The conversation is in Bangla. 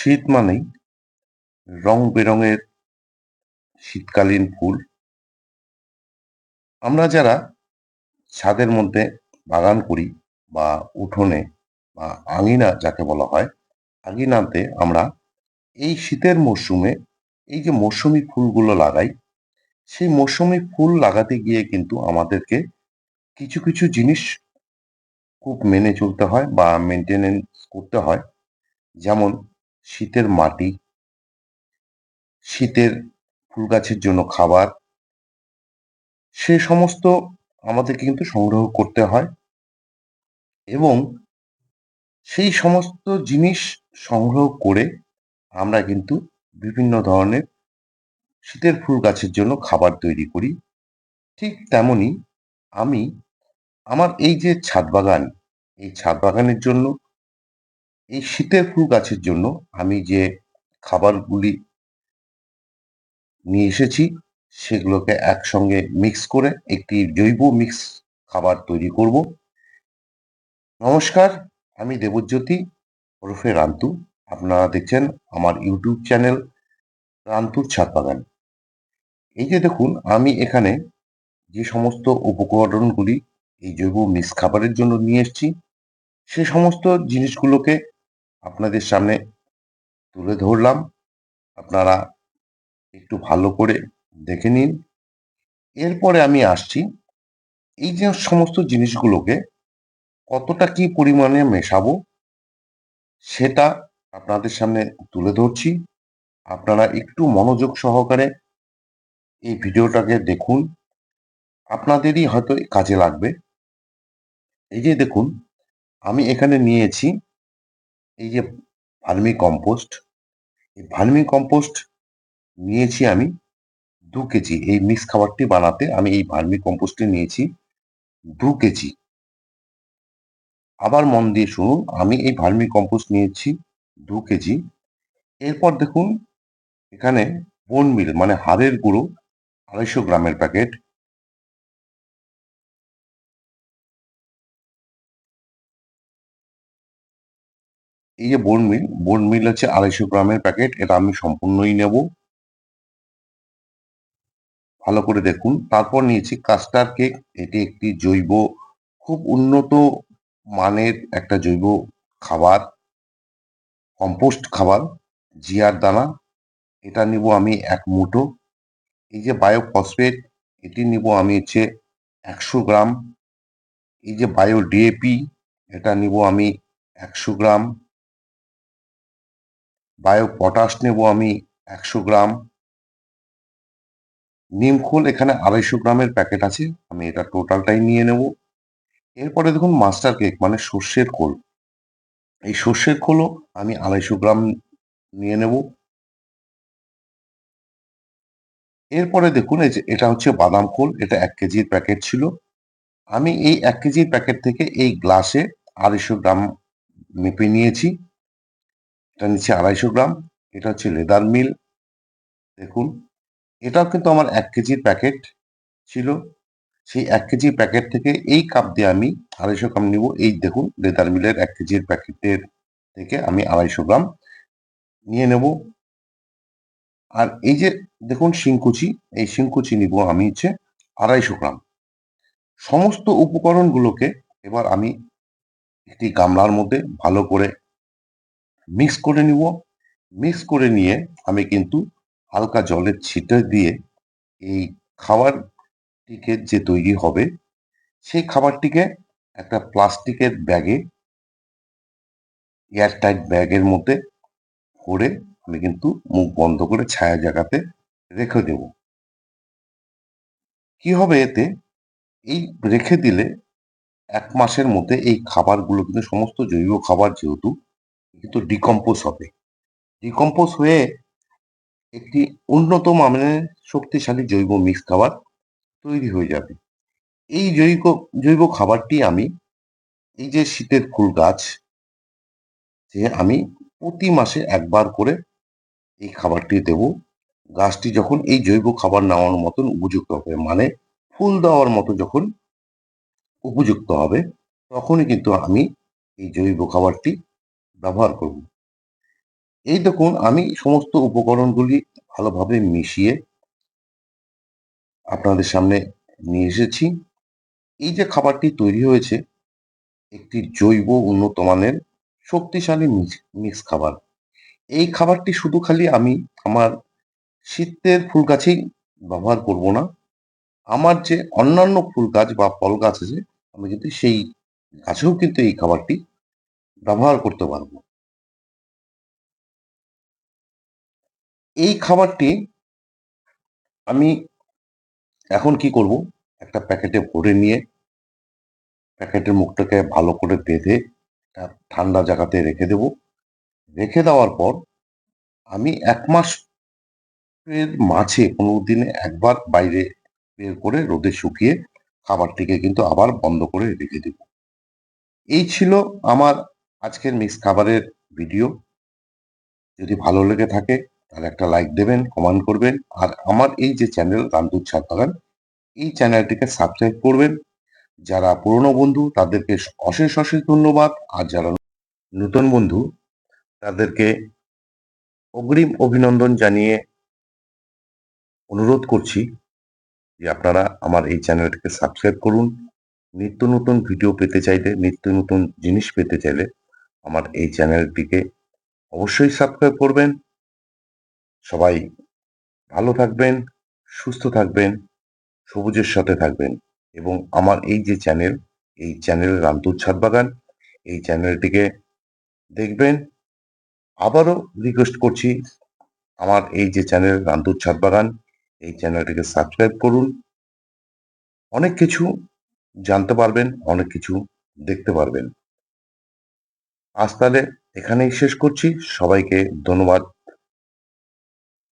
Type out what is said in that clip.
শীত মানেই রং বেরঙের শীতকালীন ফুল। আমরা যারা ছাদের মধ্যে বাগান করি বা উঠোনে বা আঙিনা যাকে বলা হয়, আঙিনাতে আমরা এই শীতের মরশুমে এই যে মৌসুমি ফুলগুলো লাগাই, সেই মৌসুমি ফুল লাগাতে গিয়ে কিন্তু আমাদেরকে কিছু কিছু জিনিস খুব মেনে চলতে হয় বা মেনটেনেন্স করতে হয়। যেমন শীতের মাটি, শীতের ফুল গাছের জন্য খাবার, সে সমস্ত আমাদের কিন্তু সংগ্রহ করতে হয় এবং সেই সমস্ত জিনিস সংগ্রহ করে আমরা কিন্তু বিভিন্ন ধরনের শীতের ফুল গাছের জন্য খাবার তৈরি করি। ঠিক তেমনি আমি আমার এই যে ছাদ বাগান, এই ছাদ বাগানের জন্য এই শীতের ফুল গাছের জন্য আমি যে খাবারগুলি নিয়ে এসেছি, সেগুলোকে একসঙ্গে মিক্স করে একটি জৈব মিক্স খাবার তৈরি করব। নমস্কার, আমি দেবজ্যোতি, ওরফে রান্তু। আপনারা দেখছেন আমার ইউটিউব চ্যানেল রান্তুর ছাদ বাগান। এই যে দেখুন, আমি এখানে যে সমস্ত উপকরণগুলি এই জৈব মিক্স খাবারের জন্য নিয়ে এসেছি, সে সমস্ত জিনিসগুলোকে আপনাদের সামনে তুলে ধরলাম। আপনারা একটু ভালো করে দেখে নিন। এরপরে আমি আসছি। এই যে সমস্ত জিনিসগুলোকে কতটা কি পরিমাণে মেশাবো সেটা আপনাদের সামনে তুলে ধরছি। আপনারা একটু মনোযোগ সহকারে এই ভিডিওটাকে দেখুন। আপনাদেরই হয়তো কাজে লাগবে। এই যে দেখুন, আমি এখানে নিয়েছি এই যে ভার্মি কম্পোস্ট, এই ভার্মি কম্পোস্ট নিয়েছি আমি দু কেজি। এই মিক্স খাবারটি বানাতে আমি এই ভার্মি কম্পোস্টটি নিয়েছি দু কেজি। আবার মন দিয়ে শুনুন, আমি এই ভার্মি কম্পোস্ট নিয়েছি দু কেজি। এরপর দেখুন, এখানে বোন মিল মানে হাড়ের গুঁড়ো আড়াইশো গ্রামের প্যাকেট এই যে বোন মিল বোন মিল হচ্ছে আড়াইশো গ্রামের প্যাকেট এটা আমি সম্পূর্ণই নেব। ভালো করে দেখুন। তারপর নিয়েছি কাস্টার কেক এটি একটি জৈব, খুব উন্নত মানের একটা জৈব খাবার কম্পোস্ট খাবার, জিয়ার দানা। এটা নিব আমি এক মুঠো। এই যে বায়ো ফসফেট এটি নিব আমি হচ্ছে একশো গ্রাম। এই যে বায়ো ডিএপি এটা নিব আমি একশো গ্রাম। বায়ো পটাশ নেব আমি একশো গ্রাম। নিমখোল এখানে আড়াইশো গ্রামের প্যাকেট আছে, আমি এটা টোটালটাই নিয়ে নেব। এরপরে দেখুন মাস্টার কেক মানে সর্ষের খোল। এই সর্ষের খোলও আমি আড়াইশো গ্রাম নিয়ে নেব। এরপরে দেখুন এই যে, এটা হচ্ছে বাদাম খোল, এটা এক কেজির প্যাকেট ছিল। আমি এই এক কেজির প্যাকেট থেকে এই গ্লাসে আড়াইশো গ্রাম মেপে নিয়েছি। এটা নিচ্ছে আড়াইশো গ্রাম, এটা হচ্ছে লেদার মিল। দেখুন, এটাও কিন্তু আমার এক কেজির প্যাকেট ছিল। সেই এক কেজি প্যাকেট থেকে এই কাপ দিয়ে আমি আড়াইশো গ্রাম নিব। এই দেখুন, লেদার মিলের এক কেজির প্যাকেটের থেকে আমি আড়াইশো গ্রাম নিয়ে নেব। আর এই যে দেখুন, শিংকুচি, এই শিংকুচি নিব আমি হচ্ছে আড়াইশো গ্রাম। সমস্ত উপকরণগুলোকে এবার আমি একটি গামলার মধ্যে ভালো করে মিক্স করে নিব। মিক্স করে নিয়ে আমি কিন্তু হালকা জলের ছিটে দিয়ে এই খাবারটিকে যে তৈরি হবে, সেই খাবারটিকে একটা প্লাস্টিকের ব্যাগে, এয়ারটাইট ব্যাগের মধ্যে ভরে আমি কিন্তু মুখ বন্ধ করে ছায়া জায়গাতে রেখে দেব। কি হবে এতে? এই রেখে দিলে এক মাসের মধ্যে এই খাবারগুলো কিন্তু সমস্ত জৈব খাবার যেহেতু কিন্তু ডিকম্পোজ হবে। ডিকম্পোজ হয়ে একটি উন্নত মানের শক্তিশালী জৈব মিক্স খাবার তৈরি হয়ে যাবে। এই জৈব জৈব খাবারটি আমি এই যে শীতের ফুল গাছ যে আমি প্রতি মাসে একবার করে এই খাবারটি দেব। গাছটি যখন এই জৈব খাবার নেওয়ার মতন উপযুক্ত হবে মানে ফুল দেওয়ার মতো যখন উপযুক্ত হবে, তখনই কিন্তু আমি এই জৈব খাবারটি ব্যবহার করব। এই দেখুন, আমি সমস্ত উপকরণগুলি ভালোভাবে মিশিয়ে আপনাদের সামনে নিয়ে এসেছি। এই যে খাবারটি তৈরি হয়েছে, একটি জৈব উন্নত মানের শক্তিশালী মিক্স- খাবার। এই খাবারটি শুধু খালি আমি আমার শীতের ফুল গাছেই ব্যবহার করব না। আমার যে অন্যান্য ফুল গাছ বা ফল গাছ আছে, আমি কিন্তু সেই গাছেও কিন্তু এই খাবারটি ব্যবহার করতে পারব। এই খাবারটি আমি এখন কি করব? একটা প্যাকেটে ভরে নিয়ে, প্যাকেটের মুখটাকে ভালো করে বেঁধে ঠান্ডা জায়গাতে রেখে দেব। রেখে দেওয়ার পর আমি এক মাস এর মাঝে পনেরো দিনে একবার বাইরে বের করে রোদে শুকিয়ে খাবারটিকে কিন্তু আবার বন্ধ করে রেখে দেব। এই ছিল আমার আজকের মিক্স খাবারের ভিডিও যদি ভালো লেগে থাকে, তাহলে একটা লাইক দেবেন কমেন্ট করবেন। আর আমার এই যে চ্যানেল রামদুর ছাদ বাগান, এই চ্যানেলটিকে সাবস্ক্রাইব করবেন। যারা পুরনো বন্ধু, তাদেরকে অশেষ অশেষ ধন্যবাদ। আর যারা নতুন বন্ধু, তাদেরকে অগ্রিম অভিনন্দন জানিয়ে অনুরোধ করছি যে আপনারা আমার এই চ্যানেলটিকে সাবস্ক্রাইব করুন। নিত্য নতুন ভিডিও পেতে চাইলে, নিত্য নতুন জিনিস পেতে চাইলে আমার এই চ্যানেলটিকে অবশ্যই সাবস্ক্রাইব করবেন। সবাই ভালো থাকবেন, সুস্থ থাকবেন, সবুজের সাথে থাকবেন এবং আমার এই যে চ্যানেল, এই চ্যানেল রামতুর ছাদ বাগান, এই চ্যানেলটিকে দেখবেন। আবারও রিকোয়েস্ট করছি, আমার এই যে চ্যানেল রামতুর ছাদ বাগান, এই চ্যানেলটিকে সাবস্ক্রাইব করুন। অনেক কিছু জানতে পারবেন, অনেক কিছু দেখতে পারবেন। আজ তাহলে এখানেই শেষ করছি। সবাইকে ধন্যবাদ।